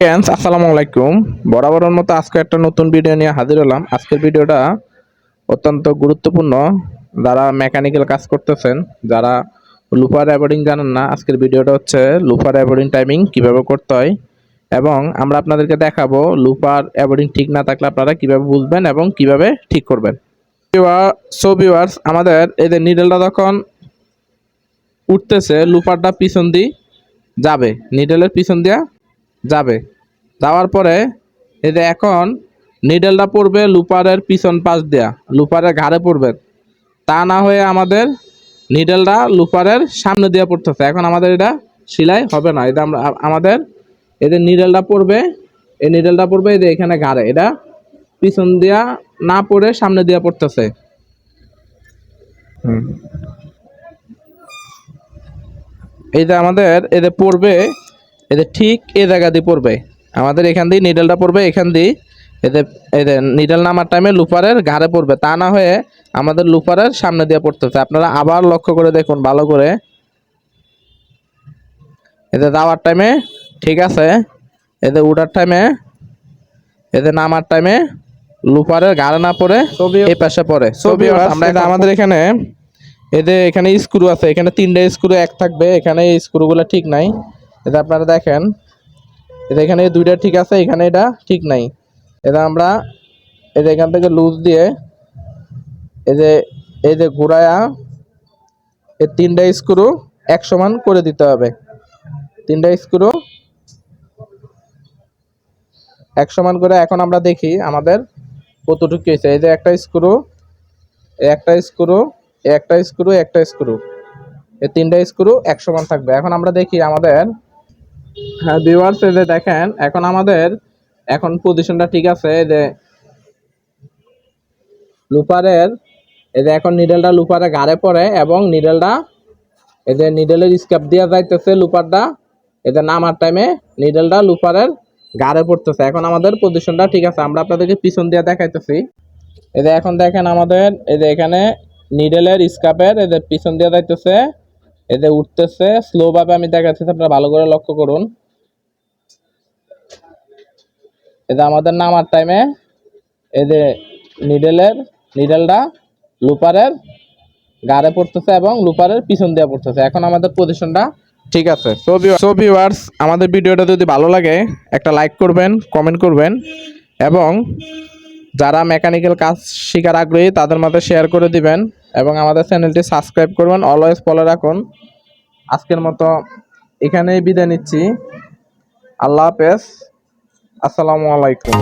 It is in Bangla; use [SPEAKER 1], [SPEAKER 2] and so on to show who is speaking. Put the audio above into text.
[SPEAKER 1] ফ্রেন্ডস আসসালামু আলাইকুম। বরাবরের মতো আজকে একটা নতুন ভিডিও নিয়ে হাজির হলাম। আজকের ভিডিওটা অত্যন্ত গুরুত্বপূর্ণ। যারা মেকানিক্যাল কাজ করতেছেন, যারা লুপার অ্যাবোর্ডিং জানেন না, আজকের ভিডিওটা হচ্ছে লুপার অ্যাবোর্ডিং টাইমিং কীভাবে করতে হয় এবং আমরা আপনাদেরকে দেখাবো লুপার অ্যাবোর্ডিং ঠিক না থাকলে আপনারা কীভাবে বুঝবেন এবং কীভাবে ঠিক করবেন। সো ভিউয়ার্স আমাদের এই যে নিডেলটা যখন উঠতেছে লুপারটা পিছন দিয়ে যাবে। নিডেলের পিছন দিয়া যাবে। যাওয়ার পরে যে এখন নিডেলটা পড়বে লুপারের পিছন পাশ দেয়া লুপারের ঘাড়ে পড়বে। তা না হয়ে আমাদের নিডেলটা লুপারের সামনে দিয়ে পড়তেছে। এখন আমাদের এটা সেলাই হবে না। এটা আমরা আমাদের এদের নিডেলটা পড়বে এই নিডেলটা পড়বে এই যে এখানে ঘাড়ে। এটা পিছন দিয়া না পড়ে সামনে দিয়া পড়তেছে। এই যে আমাদের এদের পড়বে এদের ঠিক এই জায়গা দিয়ে পড়বে। আমাদের এখান দিয়ে নিডেলটা পড়বে এখান দিয়ে এদের এদের নিডেল নামার টাইমে লুপারের ঘাড়ে পড়বে। তা না হয়ে আমাদের লুপারের সামনে দিয়ে পড়তেছে আপনারা আবার লক্ষ্য করে দেখুন ভালো করে। এদের যাওয়ার টাইমে ঠিক আছে। এদের উঠার টাইমে এদের নামার টাইমে লুপারের ঘাড়ে না পড়ে এই পাশে পড়ে। ছবি আমরা আমাদের এখানে এদের এখানে স্ক্রু আছে। এখানে তিনটে স্ক্রু এক থাকবে। এখানে স্ক্রুগুলো ঠিক নাই। এটা আপনারা দেখেন। এটা এখানে দুইটা ঠিক আছে, এখানে এটা ঠিক নাই। এটা আমরা এটা এখান থেকে লুজ দিয়ে এই যে এই যে ঘোরায়া এই তিনটা স্ক্রু এক সমান করে দিতে হবে। তিনটা স্ক্রু এক সমান করে এখন আমরা দেখি আমাদের কতটুকু হয়েছে। এই যে একটা স্ক্রু একটা স্ক্রু একটা স্ক্রু একটা স্ক্রু এই তিনটা স্ক্রু এক সমান থাকবে। এখন আমরা দেখি আমাদের হ্যাঁ ভিউয়ার্স এই যে দেখেন, এখন আমাদের, এখন পজিশনটা ঠিক আছে, এই যে লুপারের, এই যে এখন নিডেলটা লুপারে গাড়ে পড়ে এবং নিডেলটা এই যে নিডেলের স্কেপ দিয়ে যাইতেছে লুপারটা এই যে নামার টাইমে নিডেলটা লুপারের গাড়ে পড়তেছে। এখন আমাদের পজিশনটা ঠিক আছে, আমরা আপনাদেরকে পিছন দিয়ে দেখাইতেছি। এই যে এখন দেখেন আমাদের, এই যে এখানে নিডেলের স্কাপের যে পিছন দিয়ে যাইতেছে যে উঠতেছে স্লো ভাবে আমি দেখাচ্ছি আপনারা ভালো করে লক্ষ্য করুন। যে আমাদের নামার টাইমে যে নিডেলের নিডেলটা লুপারের গাড়ে পড়তেছে এবং লুপারের পিছন দিয়ে পড়তেছে। এখন আমাদের পজিশনটা ঠিক আছে। সো ভিউয়ার্স আমাদের ভিডিওটা যদি ভালো লাগে, একটা লাইক করবেন কমেন্ট করবেন, এবং যারা মেকানিক্যাল কাজ শেখার আগ্রহী, তাদের মধ্যে শেয়ার করে দিবেন, এবং আমাদের চ্যানেলটি সাবস্ক্রাইব করবেন অলওয়েজ ফলো রাখুন। আজকের মতো এখানেই বিদায় নিচ্ছি। আল্লাহ হাফেজ। আসসালামু আলাইকুম।